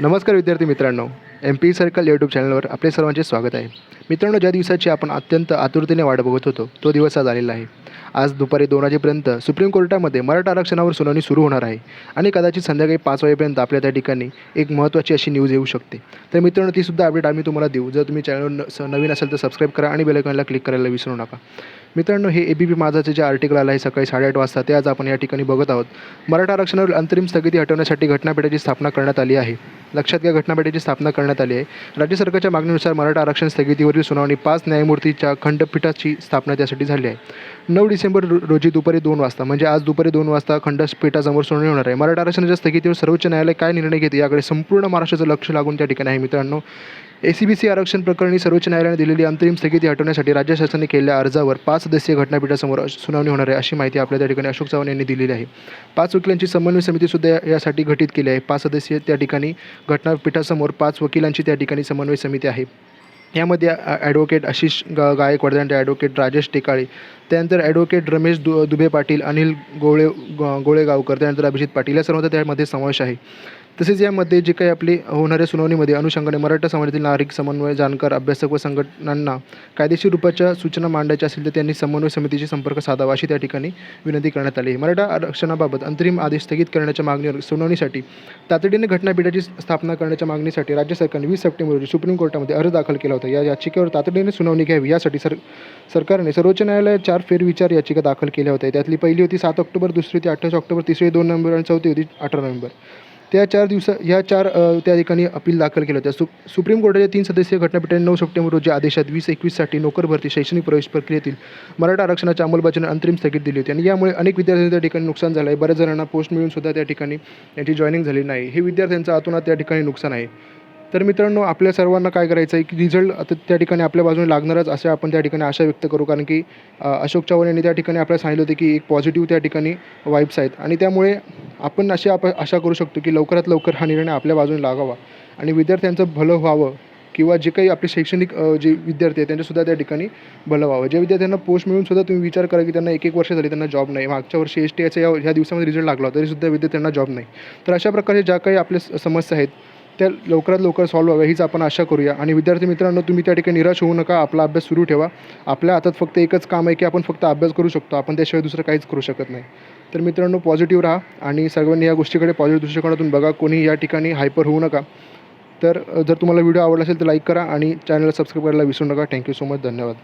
नमस्कार विद्यार्थी मित्रांनो एम पी सर्कल यूट्यूब चॅनलवर आपले सर्वांचे स्वागत आहे. मित्रांनो ज्या दिवसाची आपण अत्यंत आतुरतेने वाट बघत होतो तो दिवस आज आलेला आहे. आज दुपारी दोन वाजेपर्यंत सुप्रीम कोर्टामध्ये मराठा आरक्षणावर सुनावणी सुरू होणार आहे आणि कदाचित संध्याकाळी पाच वाजेपर्यंत आपल्या त्या ठिकाणी एक महत्त्वाची अशी न्यूज येऊ शकते. तर मित्रांनो तीसुद्धा अपडेट आम्ही तुम्हाला देऊ. जर तुम्ही चॅनल न नवीन असेल तर सबस्क्राईब करा आणि बेलायकॉनला क्लिक करायला विसरू नका. मित्रांनो हे ए बी पी माझाचे जे आर्टिकल आलं आहे सकाळी साडेआठ वाजता ते आज आपण या ठिकाणी बघत आहोत. मराठा आरक्षणावर अंतरिम स्थगिती हटवण्यासाठी घटनापीठाची स्थापना करण्यात आली आहे. लक्षात घ्या घटनापीठाची स्थापना करण्यात आली आहे. राज्य सरकारच्या मागणीनुसार मराठा आरक्षण स्थगितीवरील सुनावणी पाच न्यायमूर्तीच्या खंडपीठाची स्थापना त्यासाठी झाली आहे. नऊ डिसेंबर रोजी दुपारी दोन वाजता म्हणजे आज दुपारी दोन वाजता खंडपीठासमोर सुनावणी होणार आहे. मराठा आरक्षणाच्या स्थगितीवर सर्वोच्च न्यायालय काय निर्णय घेते याकडे संपूर्ण महाराष्ट्राचं लक्ष लागून त्या ठिकाणी आहे मित्रांनो. ए सी बी सी आरक्षण प्रकरणी सर्वोच्च न्यायालयाने दिलेली अंतरिम स्थगिती हटवण्यासाठी राज्य शासनाने केलेल्या अर्जावर पाच सदस्यीय घटनापीठासमोर सुनावणी होणार आहे अशी माहिती आपल्या त्या ठिकाणी अशोक चव्हाण यांनी दिलेली आहे. पाच वकिलांची समन्वय समितीसुद्धा यासाठी घटित केली आहे. पाच सदस्यीय त्या ठिकाणी घटनापीठासमोर पाच वकिलांची त्या ठिकाणी समन्वय समिती आहे. यामध्ये ॲडव्होकेट आशिष गा गायकवाड त्यानंतर ॲडव्होकेट राजेश टेकाळे त्यानंतर ॲडव्होकेट रमेश दु दुबे पाटील अनिल गोळे ग- गोळेगावकर त्यानंतर अभिजित पाटील या सर्वांचा त्यामध्ये समावेश आहे. तसेच यामध्ये जे काही आपले होणाऱ्या सुनावणीमध्ये अनुषंगाने मराठा समाजातील नागरिक समन्वय जाणकार अभ्यासक व संघटनांना कायदेशीर रूपाच्या सूचना मांडायच्या असतील तर त्यांनी समन्वय समितीशी संपर्क साधावा अशी त्या ठिकाणी विनंती करण्यात आली मराठा आरक्षणाबाबत अंतरिम आदेश स्थगित करण्याच्या मागणीवर सुनावणीसाठी तातडीने घटनापीठाची स्थापना करण्याच्या मागणीसाठी राज्य सरकारने वीस सप्टेंबर रोजी सुप्रीम कोर्टामध्ये अर्ज दाखल केला होता. या याचिकेवर तातडीने सुनावणी घ्यावी यासाठी सर सरकारने सर्वोच्च न्यायालयात चार फेरविचार याचिका दाखल केल्या होत्या. त्यातली पहिली होती सात ऑक्टोबर दुसरी होती अठ्ठावीस ऑक्टोबर तिसरी दोन नोव्हेंबर आणि चौथी होती अठरा नोव्हेंबर. त्या चार दिवसा ह्या चार त्या ठिकाणी अपील दाखल केलं होत्या. सु सुप्रीम कोर्टाच्या तीन सदस्यीय घटनापीठाने नऊ सप्टेंबर रोजी आदेशात वीस एकवीससाठी नोकर भरती शैक्षणिक प्रवेश प्रक्रियेतील मराठा आरक्षणाच्या अंमलबजावणी अंतरिम स्थगित दिली होती. आणि यामुळे अनेक विद्यार्थ्यांचं त्या ठिकाणी नुकसान झालं आहे. बऱ्याच जणांना पोस्ट मिळून सुद्धा त्या ठिकाणी यांची जॉईनिंग झाली नाही. हे विद्यार्थ्यांचं आतोनात त्या ठिकाणी नुकसान आहे. तर मित्रांनो आपल्या सर्वांना काय करायचं आहे की रिझल्ट आता त्या ठिकाणी आपल्या बाजूने लागणारच असे आपण त्या ठिकाणी आशा व्यक्त करू. कारण की अशोक चव्हाण यांनी त्या ठिकाणी आपल्याला सांगितलं होतं की एक पॉझिटिव्ह त्या ठिकाणी वाईब्स आहेत. आणि त्यामुळे आपण अशी आपण आशा करू शकतो की लवकरात लवकर हा निर्णय आपल्या बाजूने लागावा. आणि विद्यार्थ्यांचं भलं व्हावं किंवा जे काही आपले शैक्षणिक जे विद्यार्थी आहेत त्यांच्यासुद्धा त्या ठिकाणी भलं व्हावं. जे विद्यार्थ्यांना पोस्ट मिळूनसुद्धा तुम्ही विचार करा की त्यांना एक एक वर्ष झाली त्यांना जॉब नाही. मागच्या वर्षी एस टी याचा या ह्या दिवसामध्ये रिझल्ट लागला तरीसुद्धा विद्यार्थ्यांना जॉब नाही. तर अशा प्रकारे ज्या काही आपल्या स- समस्या आहेत त्या लवकरात लवकर सॉल्व व्हाव्या हीच आपण आशा करूया. आणि विद्यार्थी मित्रांनो तुम्ही त्या ठिकाणी निराश होऊ नका. आपला अभ्यास सुरू ठेवा. आपल्या हातात फक्त एकच काम आहे की आपण फक्त अभ्यास करू शकतो. आपण त्याशिवाय दुसरं काहीच करू शकत नाही. तर मित्रांनो पॉझिटिव्ह राहा आणि सर्वांनी या गोष्टीकडे पॉझिटिव्ह दृष्टिकोनातून बघा. कोणी या ठिकाणी हायपर होऊ नका. तर जर तुम्हाला व्हिडिओ आवडला असेल तर लाईक करा आणि चॅनलला सबस्क्राईब करायला विसरू नका. थँक्यू सो मच धन्यवाद.